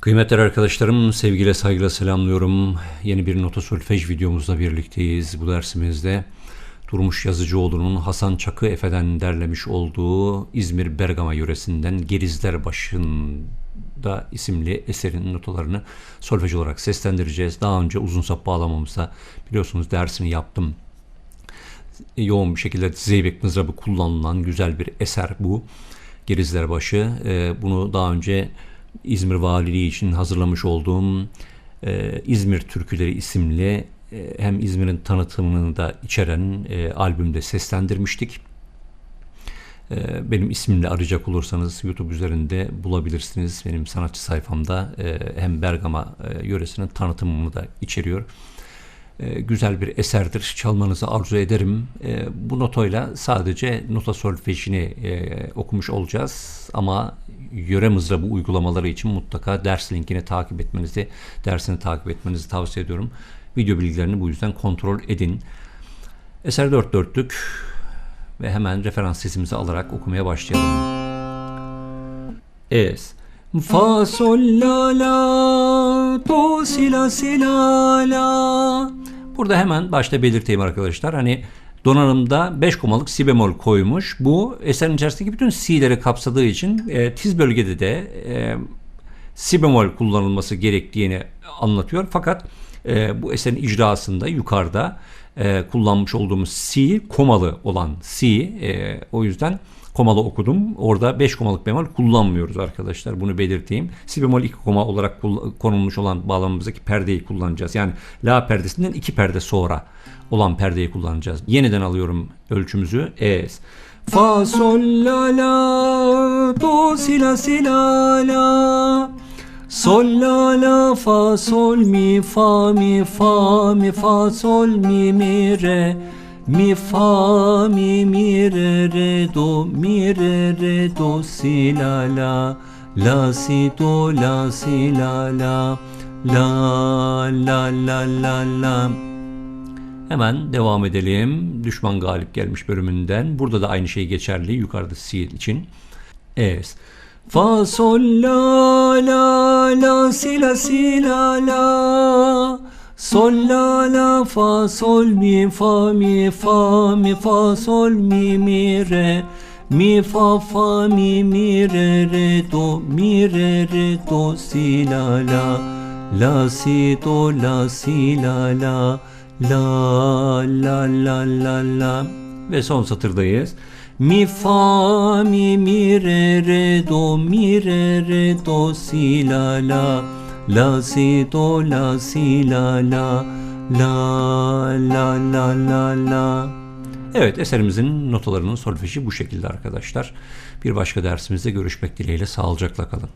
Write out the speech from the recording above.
Kıymetli arkadaşlarım, sevgiyle saygıyla selamlıyorum. Yeni bir nota solfej videomuzla birlikteyiz. Bu dersimizde Durmuş Yazıcıoğlu'nun Hasan Çakı Efe'den derlemiş olduğu İzmir Bergama yöresinden Gerizler Başı'nda isimli eserin notalarını solfej olarak seslendireceğiz. Daha önce uzun sap bağlamamızda biliyorsunuz dersini yaptım. Yoğun bir şekilde zeybek mızrabı kullanılan güzel bir eser bu. Gerizlerbaşı. Ee, bunu daha önce İzmir Valiliği için hazırlamış olduğum e, İzmir Türküleri isimli e, hem İzmir'in tanıtımını da içeren e, albümde seslendirmiştik. E, benim ismimle arayacak olursanız YouTube üzerinde bulabilirsiniz. Benim sanatçı sayfamda e, hem Bergama e, yöresinin tanıtımını da içeriyor. E, güzel bir eserdir. Çalmanızı arzu ederim. E, bu notoyla sadece nota solfejini e, okumuş olacağız ama yöre mızrabı uygulamaları için mutlaka ders linkini takip etmenizi, dersini takip etmenizi tavsiye ediyorum. Video bilgilerini bu yüzden kontrol edin. Eser dört dörtlük ve hemen referans sesimizi alarak okumaya başlayalım. Es. Fa sol la la do si la si la la. Burada hemen başta belirteyim arkadaşlar. Hani donanımda 5 komalık si bemol koymuş. Bu eserin içerisindeki bütün si'leri kapsadığı için e, tiz bölgede de e, si bemol kullanılması gerektiğini anlatıyor. Fakat e, bu eserin icrasında yukarıda e, kullanmış olduğumuz si komalı olan si. E, o yüzden komalı okudum. Orada 5 komalık bemol kullanmıyoruz arkadaşlar. Bunu belirteyim. Si bemol 2 koma olarak konulmuş olan bağlamamızdaki perdeyi kullanacağız. Yani la perdesinden 2 perde sonra olan perdeyi kullanacağız. Yeniden alıyorum ölçümüzü. Es. Fa sol la la do si la si la la Sol la la fa sol mi fa mi fa mi fa sol mi mi re mi fa mi mi re re do mi re re do si la la la si do la si la la la la la la la Hemen devam edelim. Düşman galip gelmiş bölümünden. Burada da aynı şey geçerli. Yukarıda si için. Es. Fa sol la la la si la si la la. Sol la la fa sol mi fa mi fa mi fa sol mi mi re. Mi fa fa mi mi re re do mi re re do si la la. La si do la si la la. La la la la la. Ve son satırdayız. Mi fa mi mi re re do mi re re do si la la la si do la si la la la la la la la Evet eserimizin notalarının solfeji bu şekilde arkadaşlar. Bir başka dersimizde görüşmek dileğiyle sağlıcakla kalın.